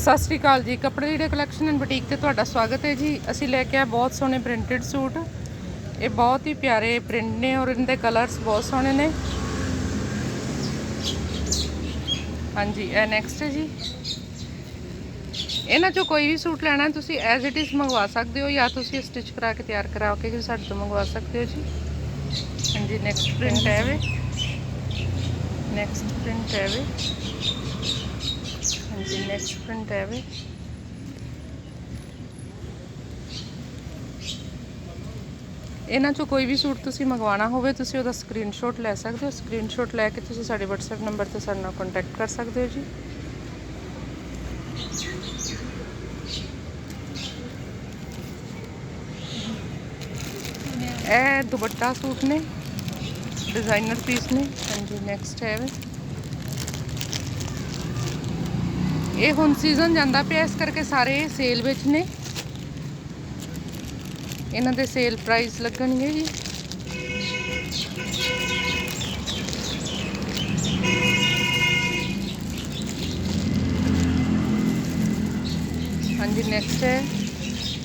ਸਤਿ ਸ਼੍ਰੀ ਅਕਾਲ ਜੀ। ਕੱਪੜੇ ਲੀੜੇ ਕਲੈਕਸ਼ਨ ਐਂਡ ਬੁਟੀਕ ਤੇ ਤੁਹਾਡਾ ਸਵਾਗਤ ਹੈ ਜੀ। ਅਸੀਂ ਲੈ ਕੇ ਆਏ ਬਹੁਤ ਸੋਹਣੇ ਪ੍ਰਿੰਟਡ ਸੂਟ। ਇਹ ਬਹੁਤ ਹੀ ਪਿਆਰੇ ਪ੍ਰਿੰਟ ਨੇ ਔਰ ਇਹਨਾਂ ਦੇ ਕਲਰਸ ਬਹੁਤ ਸੋਹਣੇ ਨੇ। ਹਾਂਜੀ, ਇਹ ਨੈਕਸਟ ਹੈ ਜੀ। ਇਹਨਾਂ ਚੋਂ ਕੋਈ ਵੀ ਸੂਟ ਲੈਣਾ, ਤੁਸੀਂ ਐਜ਼ ਇਟ ਇਜ਼ ਮੰਗਵਾ ਸਕਦੇ ਹੋ ਜਾਂ ਤੁਸੀਂ ਸਟਿਚ ਕਰਾ ਕੇ ਤਿਆਰ ਕਰਾ ਕੇ ਵੀ ਸਾਡੇ ਤੋਂ ਮੰਗਵਾ ਸਕਦੇ ਹੋ ਜੀ। ਹਾਂਜੀ ਨੈਕਸਟ ਪ੍ਰਿੰਟ ਹੈ ਵੇ। ਨੈਕਸਟ ਪ੍ਰਿੰਟ ਹੈ ਵੇ। ਹਾਂਜੀ ਨੈਕਸਟ ਇਹਨਾਂ ਚੋਂ ਕੋਈ ਵੀ ਸੂਟ ਤੁਸੀਂ ਮੰਗਵਾਉਣਾ ਹੋਵੇ, ਤੁਸੀਂ ਉਹਦਾ ਸਕਰੀਨਸ਼ਾਟ ਲੈ ਸਕਦੇ ਹੋ। ਸਕਰੀਨਸ਼ਾਟ ਲੈ ਕੇ ਤੁਸੀਂ ਸਾਡੇ WhatsApp ਨੰਬਰ ਤੇ ਸਾਡੇ ਨਾਲ ਕੰਟੈਕਟ ਕਰ ਸਕਦੇ ਹੋ ਜੀ। ਇਹ ਦੁਪੱਟਾ ਸੂਟ ਨੇ ਡਿਜ਼ਾਈਨਰ ਪੀਸ ਨੇ। ਹਾਂਜੀ ਨੈਕਸਟ ਹੈ ਵੇ ਇਹ ਹੁਣ ਸੀਜ਼ਨ ਜਾਂਦਾ ਪਿਆ, ਇਸ ਕਰਕੇ ਸਾਰੇ ਸੇਲ ਵਿੱਚ ਨੇ। ਇਹਨਾਂ ਦੇ ਸੇਲ ਪ੍ਰਾਈਸ ਲੱਗਣਗੇ ਜੀ। ਹਾਂਜੀ ਨੈਕਸਟ ਹੈ।